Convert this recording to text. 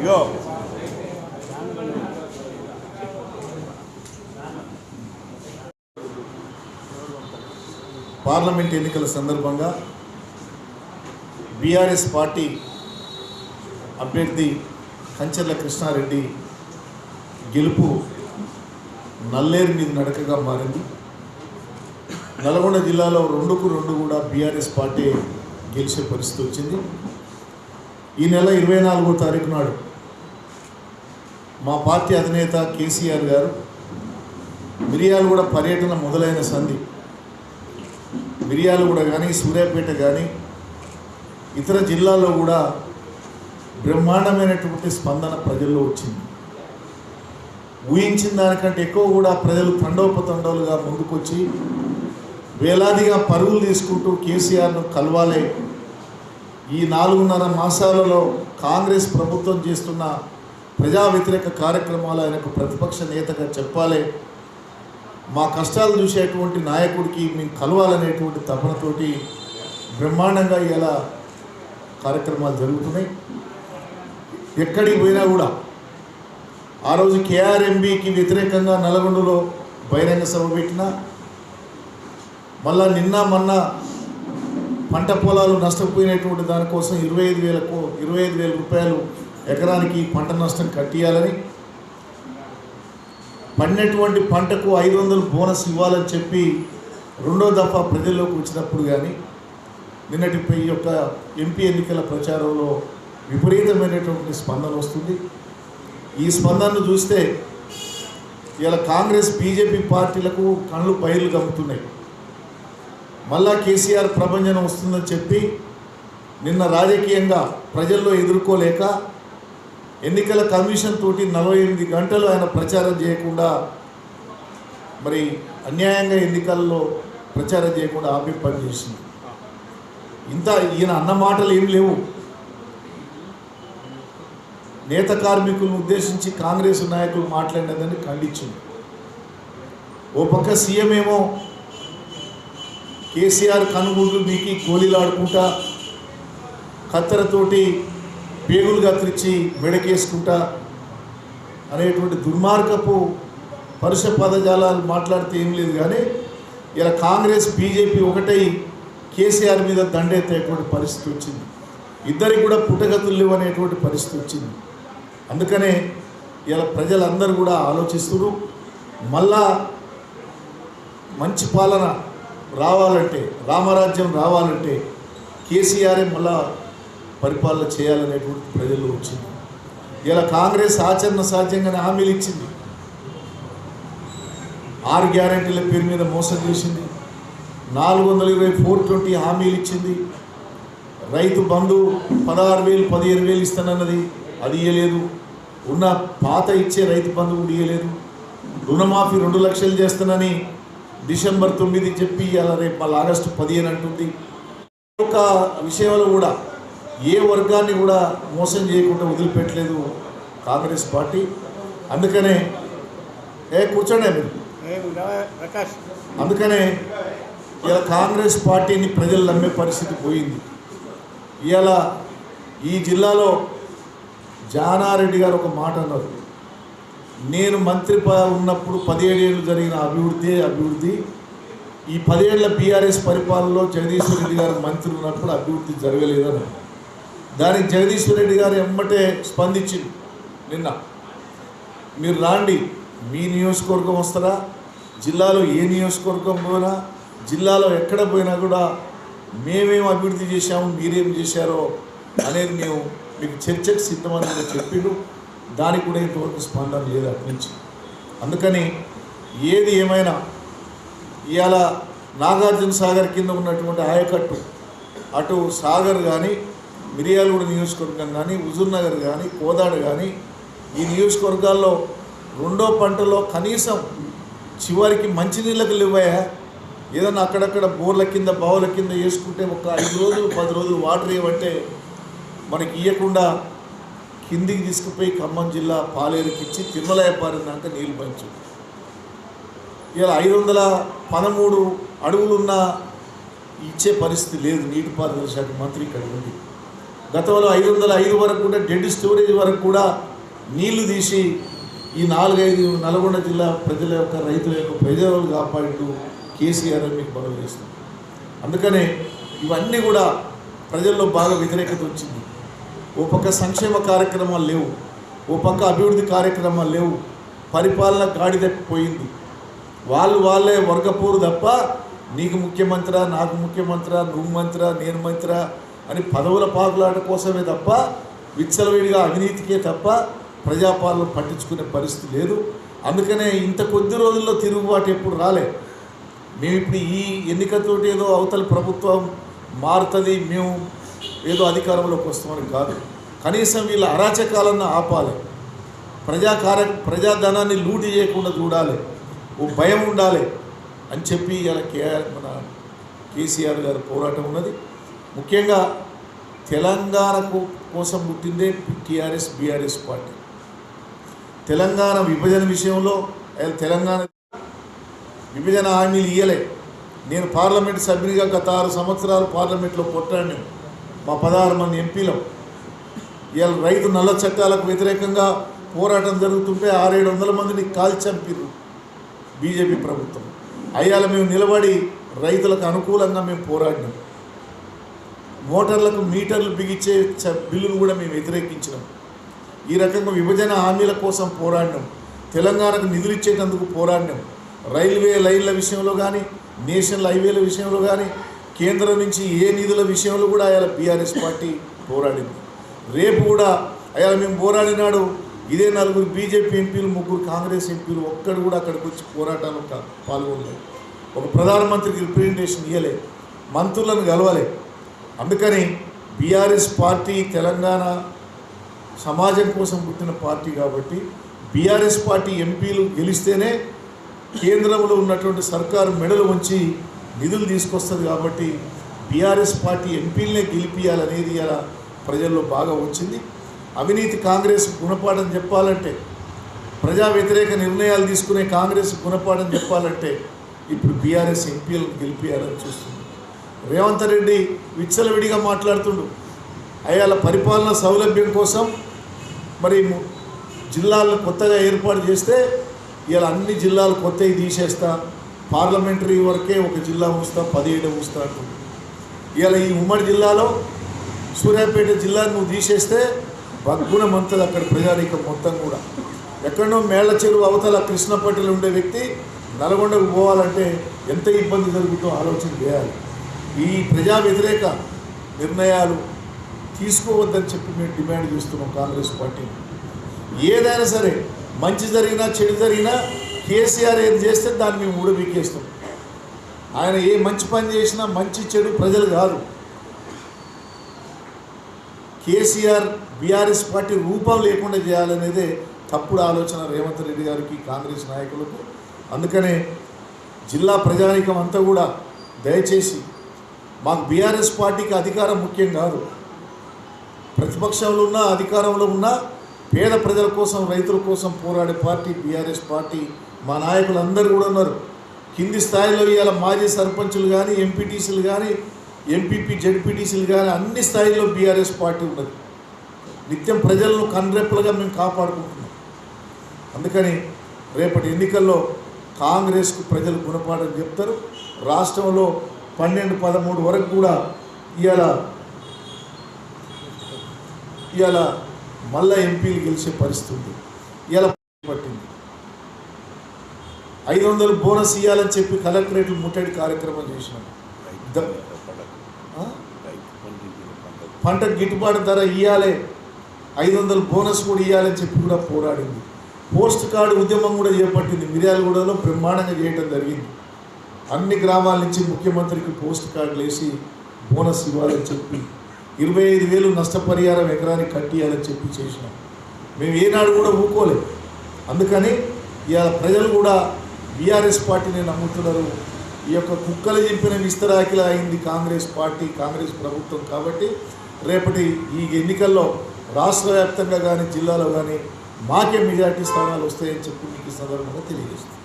ఇగో parliament ఎన్నికల సందర్భంగా BRS party అభ్యర్థి కంచెర్ల కృష్ణారెడ్డి గెలుపు నల్లేరు మీద నడకగా మారింది. నల్గొండ జిల్లాలో రెండుకు రెండు కూడా బీఆర్ఎస్ పార్టీ గెలిచే పరిస్థితి వచ్చింది. ఈ నెల ఇరవై నాలుగో తారీఖు నాడు మా పార్టీ అధినేత కేసీఆర్ గారు మిరియాలగూడ పర్యటన మొదలైన సంధి. మిరియాలగూడ కానీ సూర్యాపేట కానీ ఇతర జిల్లాల్లో కూడా బ్రహ్మాండమైనటువంటి స్పందన ప్రజల్లో వచ్చింది. ఊహించిన దానికంటే ఎక్కువ కూడా ప్రజలు తండోపతండోలుగా ముందుకొచ్చి వేలాదిగా పరుగులు తీసుకుంటూ కేసీఆర్ను కలవాలి. ఈ నాలుగున్నర మాసాలలో కాంగ్రెస్ ప్రభుత్వం చేస్తున్న ప్రజా వ్యతిరేక కార్యక్రమాలు ఆయనకు ప్రతిపక్ష నేతగా చెప్పాలి. మా కష్టాలు చూసేటువంటి నాయకుడికి మేము కలవాలనేటువంటి తపనతోటి బ్రహ్మాండంగా ఇలా కార్యక్రమాలు జరుగుతున్నాయి. ఎక్కడికి పోయినా కూడా ఆ రోజు కేఆర్ఎంబికి వ్యతిరేకంగా నల్గొండలో బహిరంగ సభ పెట్టిన మళ్ళా నిన్న మొన్న పంట పొలాలు నష్టపోయినటువంటి దానికోసం ఇరవై ఐదు వేలకు ఇరవై ఐదు వేల రూపాయలు ఎకరానికి పంట నష్టం కట్టియాలని పండినటువంటి పంటకు ఐదు వందలు బోనస్ ఇవ్వాలని చెప్పి రెండో దఫా ప్రజల్లోకి వచ్చినప్పుడు కానీ నిన్నటి ఈ యొక్క ఎంపీ ఎన్నికల ప్రచారంలో విపరీతమైనటువంటి స్పందన వస్తుంది. ఈ స్పందనను చూస్తే ఇలా కాంగ్రెస్ బీజేపీ పార్టీలకు కళ్ళు పైర్లు కమ్ముతున్నాయి మళ్ళా కేసీఆర్ ప్రభంజనం వస్తుందని చెప్పి నిన్న రాజకీయంగా ప్రజల్లో ఎదుర్కోలేక ఎన్నికల కమిషన్ తోటి నలభై ఎనిమిది గంటలు ఆయన ప్రచారం చేయకుండా మరి అన్యాయంగా ఎన్నికల్లో ప్రచారం చేయకుండా ఆపి పనిచేసింది ఇంత ఈయన అన్న మాటలు ఏం లేవు. నేత కార్మికులను ఉద్దేశించి కాంగ్రెస్ నాయకులు మాట్లాడినదని ఖండించింది. ఓ పక్క సీఎం ఏమో కేసీఆర్ కనుగోళ్ళు మీకి గోళీలాడుకుంటా కత్తెరతోటి పేగులు కత్తిరించి మెడకేసుకుంటా అనేటువంటి దుర్మార్గపు పరుష పదజాలాలు మాట్లాడితే ఏం లేదు కానీ ఇలా కాంగ్రెస్ బీజేపీ ఒకటై కేసీఆర్ మీద దండెత్తేటువంటి పరిస్థితి వచ్చింది. ఇద్దరికి కూడా పుట్టగతులు లేవు అనేటువంటి పరిస్థితి వచ్చింది. అందుకనే ఇలా ప్రజలందరూ కూడా ఆలోచిస్తున్నారు. మళ్ళా మంచి పాలన రావాలంటే రామరాజ్యం రావాలంటే కేసీఆర్ మళ్ళా పరిపాలన చేయాలనేటువంటి ప్రజల్లో వచ్చింది. ఇలా కాంగ్రెస్ ఆచరణ సాధ్యంగానే హామీలు ఇచ్చింది. ఆరు గ్యారంటీల పేరు మీద మోసం చేసింది. నాలుగు వందల ఇరవై ఫోర్ ట్వంటీ హామీలు ఇచ్చింది. రైతు బంధు పదహారు వేలు పదిహేను వేలు ఇస్తానన్నది అది ఇయ్యలేదు. ఉన్న పాత ఇచ్చే రైతు బంధు కూడా ఇయ్యలేదు. రుణమాఫీ రెండు లక్షలు చేస్తానని డిసెంబర్ తొమ్మిది చెప్పి అలా రేపు మళ్ళీ ఆగస్టు పదిహేను అంటుంది. ఒక విషయంలో కూడా ఏ వర్గాన్ని కూడా మోసం చేయకుండా వదిలిపెట్టలేదు కాంగ్రెస్ పార్టీ. అందుకనే ఏ కూర్చోండి మీరు అందుకనే ఇలా కాంగ్రెస్ పార్టీని ప్రజలు నమ్మే పరిస్థితి పోయింది. ఇవాళ ఈ జిల్లాలో జానారెడ్డి గారు ఒక మాట అన్నారు. నేను మంత్రి ప- ఉన్నప్పుడు పదిహేడేళ్ళు జరిగిన అభివృద్ధి అభివృద్ధి. ఈ పదేళ్ళ బీఆర్ఎస్ పరిపాలనలో జగదీశ్వర్ రెడ్డి గారు మంత్రి ఉన్నప్పుడు అభివృద్ధి జరగలేదని దానికి జగదీశ్వర్ రెడ్డి గారు ఎమ్మటే స్పందించింది నిన్న. మీరు రాండి మీ నియోజకవర్గం వస్తారా జిల్లాలో ఏ నియోజకవర్గం పోయినా జిల్లాలో ఎక్కడ పోయినా కూడా మేమేం అభివృద్ధి చేశాము మీరేం చేశారో అనేది మేము మీకు చర్చకు సిద్ధమని కూడా చెప్పిండు దానికి కూడా ఇంతవరకు స్పందన లేదు అటు అందుకని ఏది ఏమైనా ఇవాళ నాగార్జున సాగర్ కింద ఉన్నటువంటి ఆయకట్టు అటు సాగర్ కానీ మిరియాలగూడ నియోజకవర్గం కానీ హుజూర్నగర్ కానీ కోదాడ కానీ ఈ నియోజకవర్గాల్లో రెండో పంటలో కనీసం చివరికి మంచినీళ్ళకు లేవయా ఏదన్నా అక్కడక్కడ బోర్ల కింద బావుల కింద వేసుకుంటే ఒక ఐదు రోజులు పది రోజులు వాటర్ ఇవ్వంటే మనకి ఇవ్వకుండా కిందికి తీసుకుపోయి ఖమ్మం జిల్లా పాలేరుకి ఇచ్చి తిరుమలయపాలెం దాకా నీళ్ళు పంచు. ఇలా ఐదు వందల పదమూడు అడుగులున్న ఇచ్చే పరిస్థితి లేదు. నీటిపారుదల శాఖ మంత్రి ఇక్కడ ఉంది. గతంలో ఐదు వందల ఐదు వరకు కూడా డెడ్ స్టోరేజ్ వరకు కూడా నీళ్ళు తీసి ఈ నాలుగైదు నల్గొండ జిల్లా ప్రజల యొక్క రైతుల యొక్క ప్రజలు కాపాడుతూ కేసీఆర్ మీకు మనవి చేస్తుంది అందుకనే ఇవన్నీ కూడా ప్రజల్లో బాగా వ్యతిరేకత వచ్చింది. ఓ పక్క సంక్షేమ కార్యక్రమాలు లేవు ఓ పక్క అభివృద్ధి కార్యక్రమాలు లేవు పరిపాలన గాడి తప్పిపోయింది. వాళ్ళు వాళ్ళే వర్గపోరు తప్ప నీకు ముఖ్యమంత్రి నాకు ముఖ్యమంత్రి నువ్వు మంత్రి నేను మంత్రి అని పదవుల పాకులాట కోసమే తప్ప విచ్చలవిడిగా అవినీతికే తప్ప ప్రజాపాలన పట్టించుకునే పరిస్థితి లేదు. అందుకనే ఇంత కొద్ది రోజుల్లో తిరుగుబాటు ఎప్పుడు రాలే. మేము ఇప్పుడు ఈ ఎన్నికతోటి ఏదో అవతల ప్రభుత్వం మారుతుంది మేము ఏదో అధికారంలోకి వస్తామని కాదు. కనీసం వీళ్ళ అరాచకాలన్న ఆపాలి. ప్రజా కార్య ప్రజాధనాన్ని లూటి చేయకుండా చూడాలి. ఓ భయం ఉండాలి అని చెప్పి ఇలా కేఆర్ మన కేసీఆర్ గారి పోరాటం ఉన్నది. ముఖ్యంగా తెలంగాణకు కోసం పుట్టిందే టీఆర్ఎస్ బీఆర్ఎస్ పార్టీ. తెలంగాణ విభజన విషయంలో తెలంగాణ విభజన హామీలు ఇయ్యలే. నేను పార్లమెంట్ సభ్యునిగా గత ఆరు సంవత్సరాలు పార్లమెంట్లో కొట్టాను మా పదహారు మంది ఎంపీలం. ఇవాళ రైతు నల్ల చట్టాలకు వ్యతిరేకంగా పోరాటం జరుగుతుంటే ఆరేడు వందల మందిని కాల్చంపిర్రు బీజేపీ ప్రభుత్వం. అయ్యాల మేము నిలబడి రైతులకు అనుకూలంగా మేము పోరాడినాం. మోటార్లకు మీటర్లు బిగించే చ- బిల్లును కూడా మేము వ్యతిరేకించినాం. ఈ రకంగా విభజన హామీల కోసం పోరాడినాం. తెలంగాణకు నిధులు ఇచ్చేటందుకు పోరాడినాం. రైల్వే లైన్ల విషయంలో కానీ నేషనల్ హైవేల విషయంలో కానీ కేంద్రం నుంచి ఏ నిధుల విషయంలో కూడా అయ్యా బీఆర్ఎస్ పార్టీ పోరాడింది. రేపు కూడా అయాల మేము పోరాడినాడు ఇదే నలుగురు బీజేపీ ఎంపీలు ముగ్గురు కాంగ్రెస్ ఎంపీలు ఒక్కడు కూడా అక్కడికి వచ్చి పోరాటాలు పాల్గొనలేదు. ఒక ప్రధానమంత్రికి రిప్రజెంటేషన్ ఇవ్వలే మంత్రులను కలవలే. అందుకని బీఆర్ఎస్ పార్టీ తెలంగాణ సమాజం కోసం పుట్టిన పార్టీ కాబట్టి బీఆర్ఎస్ పార్టీ ఎంపీలు గెలిస్తేనే కేంద్రంలో ఉన్నటువంటి సర్కారు మెడలు ఉంచి నిధులు తీసుకొస్తుంది కాబట్టి బీఆర్ఎస్ పార్టీ ఎంపీలనే గెలిపియాలనేది ఇలా ప్రజల్లో బాగా వచ్చింది. అవినీతి కాంగ్రెస్ గుణపాఠం చెప్పాలంటే ప్రజా వ్యతిరేక నిర్ణయాలు తీసుకునే కాంగ్రెస్ గుణపాఠం చెప్పాలంటే ఇప్పుడు బీఆర్ఎస్ ఎంపీలను గెలిపించాలని చూస్తుంది. రేవంత్ రెడ్డి విచ్చలవిడిగా మాట్లాడుతుండు. అయ్యాల పరిపాలన సౌలభ్యం కోసం మరి జిల్లాలను కొత్తగా ఏర్పాటు చేస్తే ఇలా అన్ని జిల్లాలు కొత్తవి తీసేస్తా పార్లమెంటరీ వరకే ఒక జిల్లా ఉంచుతా పదిహేడు ఉంచుతా అంటుంది ఇవాళ ఈ ఉమ్మడి జిల్లాలో సూర్యాపేట జిల్లాను నువ్వు తీసేస్తే బగ్గుణం అంతది అక్కడ ప్రజానీకం మొత్తం కూడా. ఎక్కడో మేళ్ళ చెరువు అవతల కృష్ణపట్టిలో ఉండే వ్యక్తి నల్గొండకు పోవాలంటే ఎంత ఇబ్బంది జరుగుతుందో ఆలోచన చేయాలి. ఈ ప్రజా వ్యతిరేక నిర్ణయాలు తీసుకోవద్దని చెప్పి మేము డిమాండ్ చేస్తున్నాం కాంగ్రెస్ పార్టీ. ఏదైనా సరే మంచి జరిగినా చెడు జరిగినా కేసీఆర్ ఏది చేస్తే దాన్ని మేము ఊడబీకేస్తాం. ఆయన ఏ మంచి పని చేసినా మంచి చెడు ప్రజలు కాదు. కేసీఆర్ బీఆర్ఎస్ పార్టీ రూపం లేకుండా చేయాలనేదే తప్పుడు ఆలోచన రేవంత్ రెడ్డి గారికి కాంగ్రెస్ నాయకులకు. అందుకనే జిల్లా ప్రజానీకం అంతా కూడా దయచేసి మాకు బీఆర్ఎస్ పార్టీకి అధికారం ముఖ్యం కాదు. ప్రతిపక్షంలో ఉన్న అధికారంలో ఉన్న పేద ప్రజల కోసం రైతుల కోసం పోరాడే పార్టీ బీఆర్ఎస్ పార్టీ. మా నాయకులందరూ కూడా ఉన్నారు. కింది స్థాయిలో ఇవాళ మాజీ సర్పంచులు కానీ ఎంపీటీసీలు కానీ ఎంపీపీ జడ్పీటీసీలు కానీ అన్ని స్థాయిలో బీఆర్ఎస్ పార్టీ ఉన్నది. నిత్యం ప్రజలను కన్రెప్పలుగా మేము కాపాడుకుంటున్నాం. అందుకని రేపటి ఎన్నికల్లో కాంగ్రెస్కు ప్రజలు గుణపాఠం చెప్తారు. రాష్ట్రంలో పన్నెండు పదమూడు వరకు కూడా ఇవాళ ఇవాళ మళ్ళా ఎంపీలు గెలిచే పరిస్థితి ఉంది. ఇవాళ పట్టింది. ఐదు వందలు బోనస్ ఇవ్వాలని చెప్పి కలెక్టరేట్లు ముట్టడి కార్యక్రమం చేసినాం? పంటకు. గిట్టుబాటు ధర ఇవ్వాలి ఐదు వందలు బోనస్ కూడా ఇవ్వాలని చెప్పి కూడా పోరాడింది. పోస్ట్ కార్డు ఉద్యమం కూడా చేపట్టింది. మిర్యాలగూడలో బ్రహ్మాండంగా చేయడం జరిగింది. అన్ని గ్రామాల నుంచి ముఖ్యమంత్రికి పోస్ట్ కార్డులు వేసి బోనస్ ఇవ్వాలని చెప్పి ఇరవై ఐదు వేలు నష్టపరిహారం ఎకరానికి కట్టియాలని చెప్పి చేసినాం. మేము ఏనాడు కూడా ఊకోలేదు అందుకని ఇవాళ ప్రజలు కూడా బీఆర్ఎస్ పార్టీని నమ్ముతున్నారు. ఈ యొక్క కుక్కలు చెప్పిన విస్తరాకిలా అయింది కాంగ్రెస్ పార్టీ కాంగ్రెస్ ప్రభుత్వం కాబట్టి రేపటి ఈ ఎన్నికల్లో రాష్ట్ర వ్యాప్తంగా కానీ జిల్లాలో కానీ మాకే మెజార్టీ స్థానాలు వస్తాయని చెప్పి మీకు ఈ సందర్భంగా తెలియజేస్తుంది